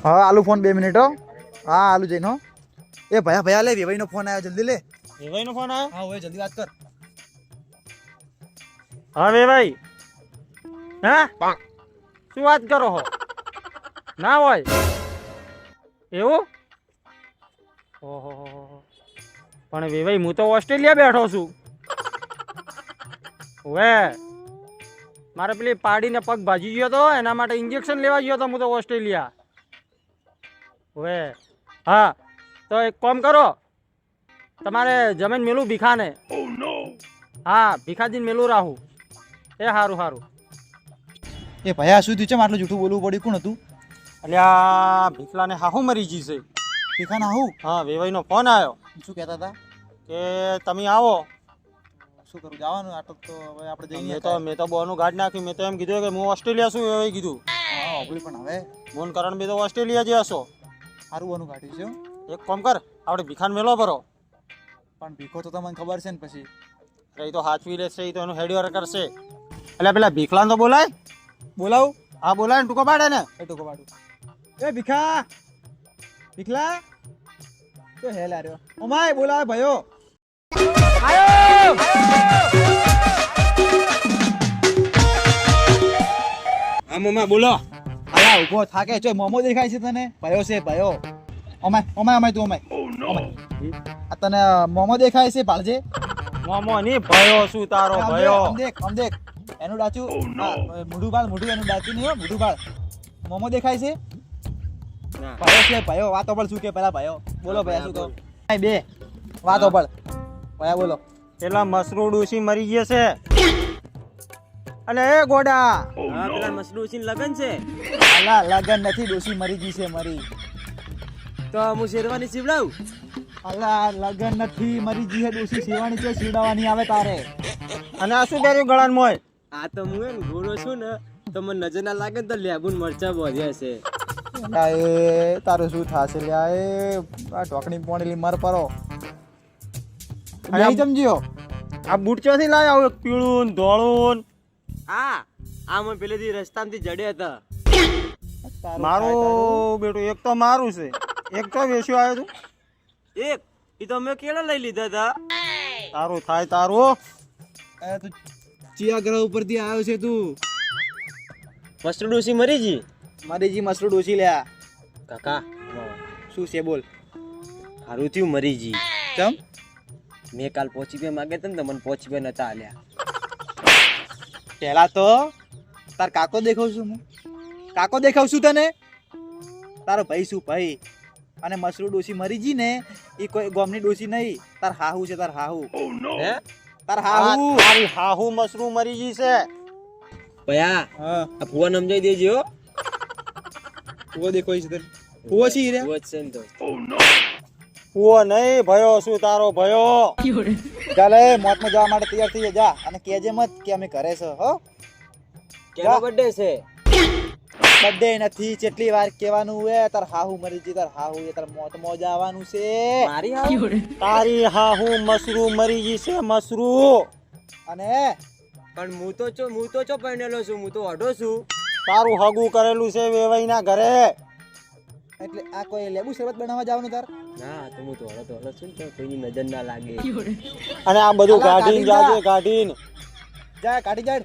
હા આલુ ફોન બે મિનિટ હો. હા આલુ જઈને હો. એ ભયા ભયા લે વેવાઈનો ફોન આવ્યો જલ્દી લે. વેવાઈનો ફોન આવ્યો હા ઓય જલ્દી વાત કર. હા વેવાઈ. હા? શું વાત કરો હો? ના હોય? એવું? ઓહો પણ વેવાઈ હું તો ઓસ્ટ્રેલિયા બેઠો છું. હવે મારે પેલી પાડીને પગ ભાજી ગયો તો એના માટે ઇન્જેક્શન લેવા ગયો તો હું તો ઓસ્ટ્રેલિયા. હવે હા તો એક કામ કરો. તમારે જમીન મેલું ભીખાને. હા ભીખાજીને મેલું રાહું. એ સારું સારું એ ભયા શું થયું છે આટલું જૂઠું બોલવું પડ્યું? કોણ હતું? અલ્યા ભીખલાને હાહુ મરી ગઈ છે. હાહુ? હા વેવાઈનો ફોન આવ્યો શું કહેતા હતા? કે તમે આવો. શું કરું જવાનું? આટલો તો હવે આપણે જઈએ મેં તો મેં તો બોનું ગાડ નાખ્યું. મેં તો એમ કીધું કે હું ઓસ્ટ્રેલિયા છું વેવાઈ કીધું. હા પણ હવે. મોન કરણ બે તો ઓસ્ટ્રેલિયા જે હશો સારું વાનું કાઢ્યું છે એક કામ કર આપણે ભીખાન મેલો ભરો. પણ ભીખો તો તમને ખબર છે ને પછી. એ તો હાથવી લેશે એ તો એનું હેડવર કરશે. એટલે પેલા ભીખલાન તો બોલાય. બોલાવું? હા બોલાય ને ટૂંકો પાડે ને. એ ટૂંકો પાડું. એ ભીખા! ભીખલા! તો હે લાર્યો ઓમાય બોલાવે ભયો. હા મમ્મા બોલો. અલા ઊભો થાકે જો મોમો દેખાય છે તને? ભયો છે ભયો. Oh my oh my oh my તું ઓમાય. Oh my. આ તને મોમો દેખાય છે ભાળજે મોમો ની ભયો શું તારો ભયો. આમ દેખ આમ દેખ. એનું ડાચું મૂઢું મોઢું બાળ મોઢું એનું ડાચું નહીં હો મોઢું બાળ મોમો દેખાય છે? ભયો છે ભયો. વાતો પણ શું કે પેલા ભયો. બોલો ભયા શું કહો. ભાઈ બે. વાતો પણ ભયા બોલો. પેલા મસરૂડ ડૂસી મરી ગયા છે? અને એ ગોડા. હા પેલા મસરૂ લગન છે? અલા લગન નથી ડોસી મરી ગઈ છે મરી. તો હું શેરવાની સીવડાવું? અલા લગન નથી મરી ગઈ છે ડોસી શેરવાની છે સીવડાવવાની આવે તારે. અને આ શું કર્યું ગળાન મોય? આ તો હું એમ ઘોડો છું ને તો મને નજર ના લાગે ને તો લેબુન મરચા બોધ્યા છે. એ તારું શું થાશે? લ્યા એ આ ટોકણી પોણેલી મર પરો. સમજ્યો આ બૂટ ચોથી લાવ્યા? પીળું ધોળું? હા આ મને પેલેથી રસ્તામાંથી જડ્યા હતા. મારો બેટું એક તો મારું છે. એક તો વેસ્યો આવ્યો તું. એક એ તો મેં કેળા લઈ લીધા હતા. તારું થાય તારું એ તું ચિયા ગ્રહ ઉપરથી આવ્યો છે તું. મસ્ટર્ડ ડોસી જી મારી જી મસરૂ ડોસી લ્યા. કાકા. શું છે બોલ. હારું થયું મરી જી ચમ? મેં કાલ પહોંચી બે માગે તને તો મને પહોંચી બે નતા આલ્યા. પહેલા તો તાર કાકો દેખાવ છું હું. કાકો દેખાવ છું તને? તારો ભાઈ શું ભાઈ? અને મસરૂ ડોસી મરી જી ને? એ કોઈ ગોમની ડોસી નહીં. તાર હાહુ છે તાર હાહુ. હે? તાર હાહુ. તારી હાહુ મસરૂ મરી જી છે. ભયા હા. આ ફુવા સમજાઈ દેજો હો. કુવો દેખાય છે તને. કુવો છે રે ફુવા છે ને તો. ઓ નહીં ભયો શું તારો ભયો. ચાલે મોતમાં જવા માટે તૈયાર થઈ જા. જા અને કેજે મત કે અમે ઘરે છે હો. કેનો બર્થડે છે? બર્થડે નથી કેટલી વાર કહેવાનું હે તાર હાહુ મરી જી તાર હાહુ એ તાર મોતમાં જવાનું છે. મારી હાહુ? તારી હાહુ મસરૂ મરી ગઈ છે મસરૂ. અને પણ હું તો ચો હું તો ચો પરણેલો છું હું તો અઢો છું. તારું હગું કરેલું છે વેવાઈના ઘરે. એટલે આ કોઈ લેબુ શરબત બનાવવા જવાનું તાર? ના તો હું તો હળો તો હળો છું તો કોઈની નજર ના લાગે. અને આ બધું કાઢીને. જાજે કાઢીને. જા કાઢી જાય